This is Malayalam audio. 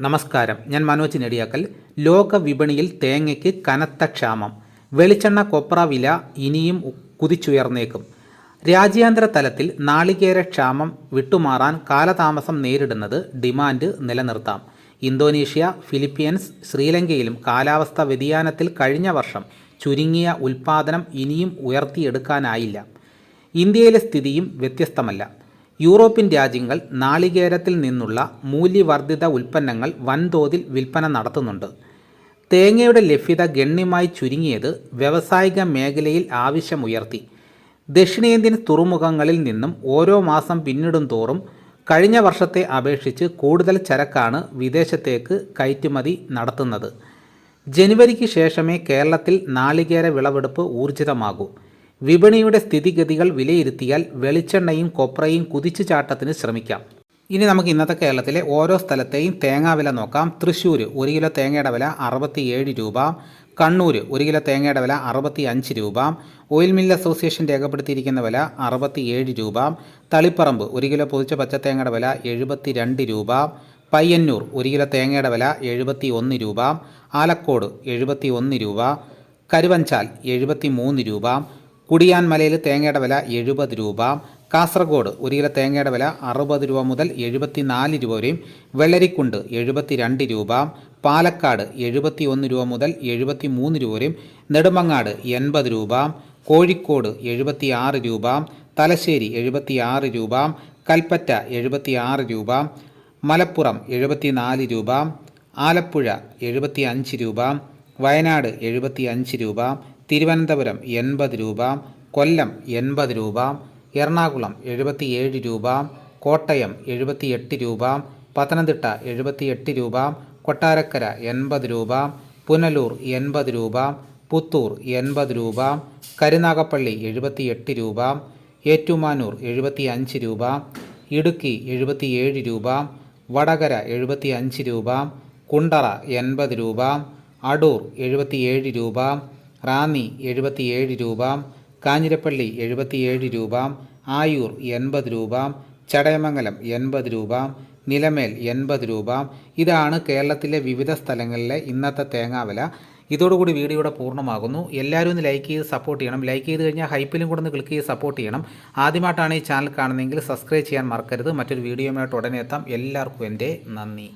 നമസ്കാരം. ഞാൻ മനോജ് നെടിയാക്കൽ. ലോക വിപണിയിൽ തേങ്ങയ്ക്ക് കനത്ത ക്ഷാമം. വെളിച്ചെണ്ണ കൊപ്ര വില ഇനിയും കുതിച്ചുയർന്നേക്കും. രാജ്യാന്തര തലത്തിൽ നാളികേര ക്ഷാമം വിട്ടുമാറാൻ കാലതാമസം നേരിടുന്നത് ഡിമാൻഡ് നിലനിർത്താം. ഇന്തോനേഷ്യ ഫിലിപ്പീൻസ് ശ്രീലങ്കയിലും കാലാവസ്ഥ വ്യതിയാനത്തിൽ കഴിഞ്ഞ വർഷം ചുരുങ്ങിയ ഉൽപാദനം ഇനിയും ഉയർത്തിയെടുക്കാനായില്ല. ഇന്ത്യയിലെ സ്ഥിതിയും വ്യത്യസ്തമല്ല. യൂറോപ്യൻ രാജ്യങ്ങൾ നാളികേരത്തിൽ നിന്നുള്ള മൂല്യവർദ്ധിത ഉൽപ്പന്നങ്ങൾ വൻതോതിൽ വിൽപ്പന നടത്തുന്നുണ്ട്. തേങ്ങയുടെ ലഭ്യത ഗണ്യമായി ചുരുങ്ങിയത് വ്യവസായിക മേഖലയിൽ ആവശ്യമുയർത്തി. ദക്ഷിണേന്ത്യൻ തുറമുഖങ്ങളിൽ നിന്നും ഓരോ മാസം പിന്നിടും തോറും കഴിഞ്ഞ വർഷത്തെ അപേക്ഷിച്ച് കൂടുതൽ ചരക്കാണ് വിദേശത്തേക്ക് കയറ്റുമതി നടത്തുന്നത്. ജനുവരിക്ക് ശേഷമേ കേരളത്തിൽ നാളികേര വിളവെടുപ്പ് ഊർജിതമാകൂ. വിപണിയുടെ സ്ഥിതിഗതികൾ വിലയിരുത്തിയാൽ വെളിച്ചെണ്ണയും കൊപ്രയും കുതിച്ചു ചാട്ടത്തിന് ശ്രമിക്കാം. ഇനി നമുക്ക് ഇന്നത്തെ കേരളത്തിലെ ഓരോ സ്ഥലത്തെയും തേങ്ങാ വില നോക്കാം. തൃശ്ശൂർ ഒരു കിലോ തേങ്ങയുടെ വില അറുപത്തിയേഴ് രൂപ. കണ്ണൂർ ഒരു കിലോ തേങ്ങയുടെ വില അറുപത്തി അഞ്ച് രൂപ. ഓയിൽ മിൽ അസോസിയേഷൻ രേഖപ്പെടുത്തിയിരിക്കുന്ന വില അറുപത്തിയേഴ് രൂപ. തളിപ്പറമ്പ് ഒരു കിലോ പൊതിച്ച പച്ചത്തേങ്ങയുടെ വില എഴുപത്തി രണ്ട് രൂപ. പയ്യന്നൂർ ഒരു കിലോ തേങ്ങയുടെ വില എഴുപത്തി ഒന്ന് രൂപ. ആലക്കോട് എഴുപത്തി ഒന്ന് രൂപ. കരുവഞ്ചാൽ എഴുപത്തി മൂന്ന് രൂപ. കുടിയാൻമലയിൽ തേങ്ങയുടെ വില എഴുപത് രൂപ കാസർഗോഡ് ഒരു കിലോ തേങ്ങയുടെ വില അറുപത് രൂപ മുതൽ എഴുപത്തി നാല് രൂപ വരെയും വെള്ളരിക്കുണ്ട് എഴുപത്തി രണ്ട് രൂപ പാലക്കാട് എഴുപത്തി ഒന്ന് രൂപ മുതൽ എഴുപത്തി മൂന്ന് രൂപ വരെയും നെടുമങ്ങാട് എൺപത് രൂപ കോഴിക്കോട് എഴുപത്തി ആറ് രൂപ തലശ്ശേരി എഴുപത്തി ആറ് രൂപ കൽപ്പറ്റ എഴുപത്തി ആറ് രൂപ മലപ്പുറം എഴുപത്തി നാല് രൂപ ആലപ്പുഴ എഴുപത്തി അഞ്ച് രൂപ വയനാട് എഴുപത്തി അഞ്ച് രൂപ തിരുവനന്തപുരം എൺപത് രൂപ കൊല്ലം എൺപത് രൂപ എറണാകുളം എഴുപത്തിയേഴ് രൂപ കോട്ടയം എഴുപത്തിയെട്ട് രൂപ പത്തനംതിട്ട എഴുപത്തിയെട്ട് രൂപ കൊട്ടാരക്കര എൺപത് രൂപ പുനലൂർ എൺപത് രൂപ പുത്തൂർ എൺപത് രൂപ കരുനാഗപ്പള്ളി എഴുപത്തിയെട്ട് രൂപ ഏറ്റുമാനൂർ എഴുപത്തി അഞ്ച് രൂപ ഇടുക്കി എഴുപത്തിയേഴ് രൂപ വടകര എഴുപത്തി അഞ്ച് രൂപ കുണ്ടറ എൺപത് രൂപ അടൂർ എഴുപത്തിയേഴ് രൂപ റാന്നി എഴുപത്തിയേഴ് രൂപ കാഞ്ഞിരപ്പള്ളി എഴുപത്തിയേഴ് രൂപ ആയൂർ എൺപത് രൂപ ചടയമംഗലം എൺപത് രൂപ നിലമേൽ എൺപത് രൂപ. ഇതാണ് കേരളത്തിലെ വിവിധ സ്ഥലങ്ങളിലെ ഇന്നത്തെ തേങ്ങാവില ഇതോടുകൂടി വീഡിയോ ഇവിടെ പൂർണമാകുന്നു. എല്ലാവരും ഒന്ന് ലൈക്ക് ചെയ്ത് സപ്പോർട്ട് ചെയ്യണം. ലൈക്ക് ചെയ്ത് കഴിഞ്ഞാൽ ഹൈപ്പിലും കൂടെ ഒന്ന് ക്ലിക്ക് ചെയ്ത് സപ്പോർട്ട് ചെയ്യണം. ആദ്യമായിട്ടാണ് ഈ ചാനൽ കാണുന്നതെങ്കിൽ സബ്സ്ക്രൈബ് ചെയ്യാൻ മറക്കരുത്. മറ്റൊരു വീഡിയോയുമായിട്ട് ഉടനെ എത്താം. എല്ലാവർക്കും എന്റെ നന്ദി.